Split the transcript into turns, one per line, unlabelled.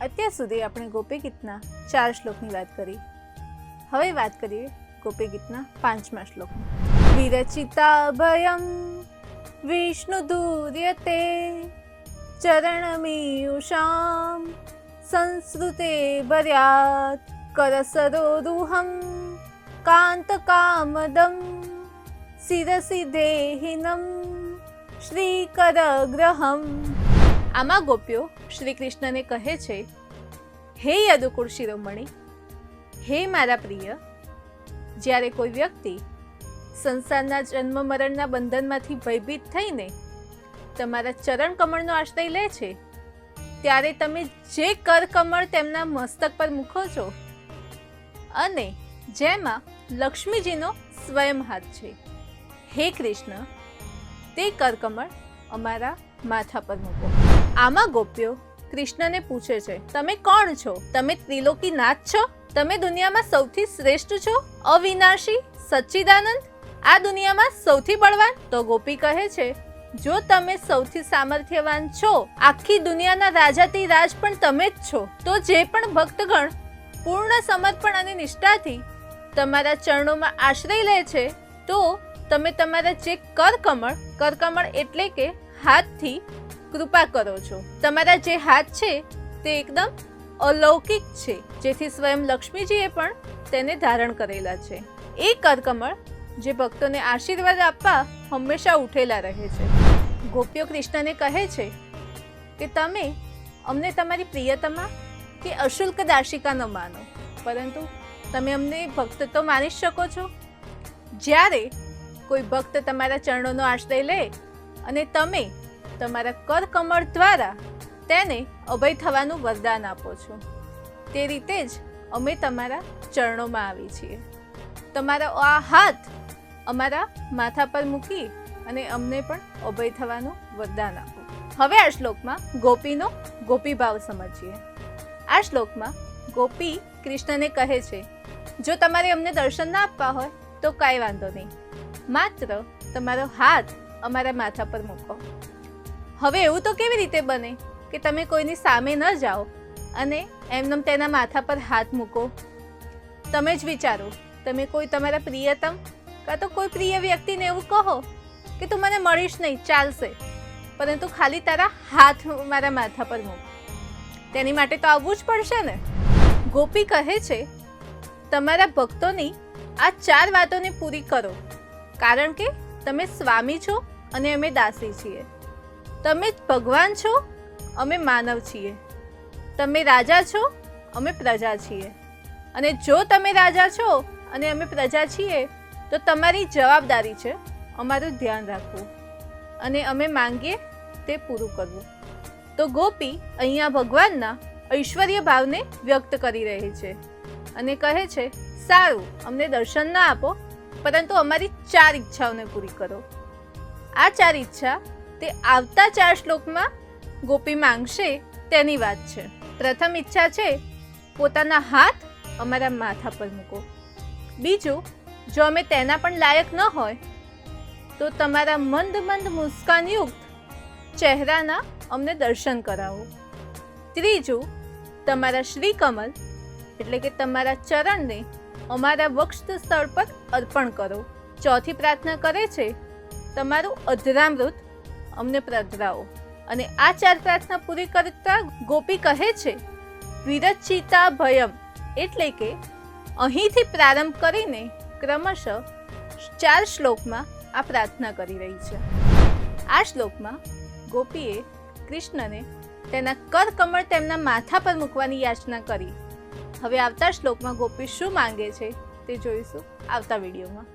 અત્યાર સુધી આપણે ગોપી ગીતના ચાર શ્લોકની વાત કરી. હવે વાત કરીએ ગોપી ગીતના પાંચમા શ્લોકની વિરચિતા ભયમ, વિષ્ણુ દૂર્યતે ચરણમીયુષામ સંસ્કૃતે ભર્યાત કરસરોરુહમ કાંતકામદમ શિરસી દેહિનમ શ્રીકરગ્રહમ આમાં ગોપીઓ શ્રી કૃષ્ણને કહે છે, હે યદુકુળ શિરોમણી, હે મારા પ્રિય, જ્યારે કોઈ વ્યક્તિ સંસારના જન્મ મરણના બંધનમાંથી ભયભીત થઈને તમારા ચરણ કમળનો આશ્રય લે છે, ત્યારે તમે જે કરકમળ તેમના મસ્તક પર મૂકો છો અને જેમાં લક્ષ્મીજીનો સ્વયં હાથ છે. હે કૃષ્ણ, તે કરકમળ અમારા માથા પર મૂકો. આમાં ગોપીઓ કૃષ્ણને પૂછે છે, તમે કોણ છો? તમે ત્રિલોકી નાથ છો? તમે દુનિયામાં સૌથી શ્રેષ્ઠ છો? અવિનાશી? સચ્ચિદાનંદ? આ દુનિયામાં સૌથી બળવાન? તો ગોપી કહે છે, જો તમે સૌથી સામર્થ્યવાન છો, આખી દુનિયાના રાજાતી રાજ પણ તમે જ છો. તો જે પણ ભક્તગણ પૂર્ણ સમર્પણ અને નિષ્ઠાથી તમારા ચરણોમાં આશ્રય લે છે, તો તમે તમારા જે કરકમળ કરકમળ એટલે કે હાથથી કૃપા કરો છો. તમારા જે હાથ છે તે એકદમ અલૌકિક છે. જેથી સ્વયં લક્ષ્મીજીએ પણ તેને ધારણ કરેલા છે. એ કરકમળ જે ભક્તોને આશીર્વાદ આપવા હંમેશા ઉઠેલા રહે છે. ગોપીઓ કૃષ્ણને કહે છે કે, તમે, અમને તમારી પ્રિયતમા કે અશુલ્ક દાર્શિકા ન માનો. પરંતુ તમે અમને ભક્ત તો માની શકો છો. જ્યારે કોઈ ભક્ત તમારા ચરણોનો આશ્રય લે અને તમે તમારા કર કમળ દ્વારા તેને અભય થવાનું વરદાન આપો છો. તે રીતે જ અમે તમારા ચરણોમાં આવી છીએ. તમારો આ હાથ અમારા માથા પર મૂકી અને અમને પણ અભય થવાનું વરદાન આપો. હવે આ શ્લોકમાં ગોપીનો ગોપી ભાવ સમજીએ. આ શ્લોકમાં ગોપી કૃષ્ણને કહે છે, જો તમારે અમને દર્શન ના આપવા હોય, તો કાંઈ વાંધો નહીં. માત્ર તમારો હાથ અમારા માથા પર મૂકો. હવે એવું તો કેવી રીતે બને કે તમે કોઈની સામે ન જાઓ અને એમનેમ તેના માથા પર હાથ મૂકો? તમે જ વિચારો, તમે કોઈ તમારા પ્રિયતમ કાં તો કોઈ પ્રિય વ્યક્તિને એવું કહો કે તું મને મળીશ નહીં, ચાલશે. પરંતુ ખાલી તારા હાથ મારા માથા પર મૂક. તેની માટે તો આવવું જ પડશે ને? ગોપી કહે છે, તમારા ભક્તોની આ ચાર વાતોને પૂરી કરો. કારણ કે તમે સ્વામી છો અને અમે દાસી છીએ. તમે ભગવાન છો? અમે માનવ છીએ. તમે રાજા છો? અમે પ્રજા છીએ. અને જો તમે રાજા છો અને અમે પ્રજા છીએ, તો તમારી જવાબદારી છે અમારું ધ્યાન રાખવું. અને અમે માંગીએ તે પૂરું કરવું. તો ગોપી અહીંયા ભગવાનના ઐશ્વર્ય ભાવને વ્યક્ત કરી રહી છે અને કહે છે, સારું, અમને દર્શન ના આપો, પરંતુ અમારી ચાર ઈચ્છાઓને પૂરી કરો. આ ચાર ઈચ્છા તે આવતા ચાર શ્લોકમાં ગોપી માંગશે તેની વાત છે. પ્રથમ ઈચ્છા છે, પોતાના હાથ અમારા માથા પર મૂકો. બીજું, જો અમે તેના પણ લાયક ન હોય, તો તમારા મંદ મંદ મુસ્કાનયુક્ત ચહેરાના અમને દર્શન કરાવો. ત્રીજું, તમારા શ્રી કમલ એટલે કે તમારા ચરણને અમારા વક્ષ સ્થળ પર અર્પણ કરો. ચોથી પ્રાર્થના કરે છે, તમારું અધરામૃત અમને પ્રધરાવો અને આ ચાર પ્રાર્થના પૂરી કરતા ગોપી કહે છે, વિરચિતા ભયમ. એટલે કે, અહીંથી પ્રારંભ કરીને ક્રમશઃ ચાર શ્લોકમાં આ પ્રાર્થના કરી રહી છે. આ શ્લોકમાં ગોપીએ કૃષ્ણને તેના કર કમળ તેમના માથા પર મૂકવાની યાચના કરી. હવે આવતા શ્લોકમાં ગોપી શું માંગે છે તે જોઈશું આવતા વિડીયોમાં.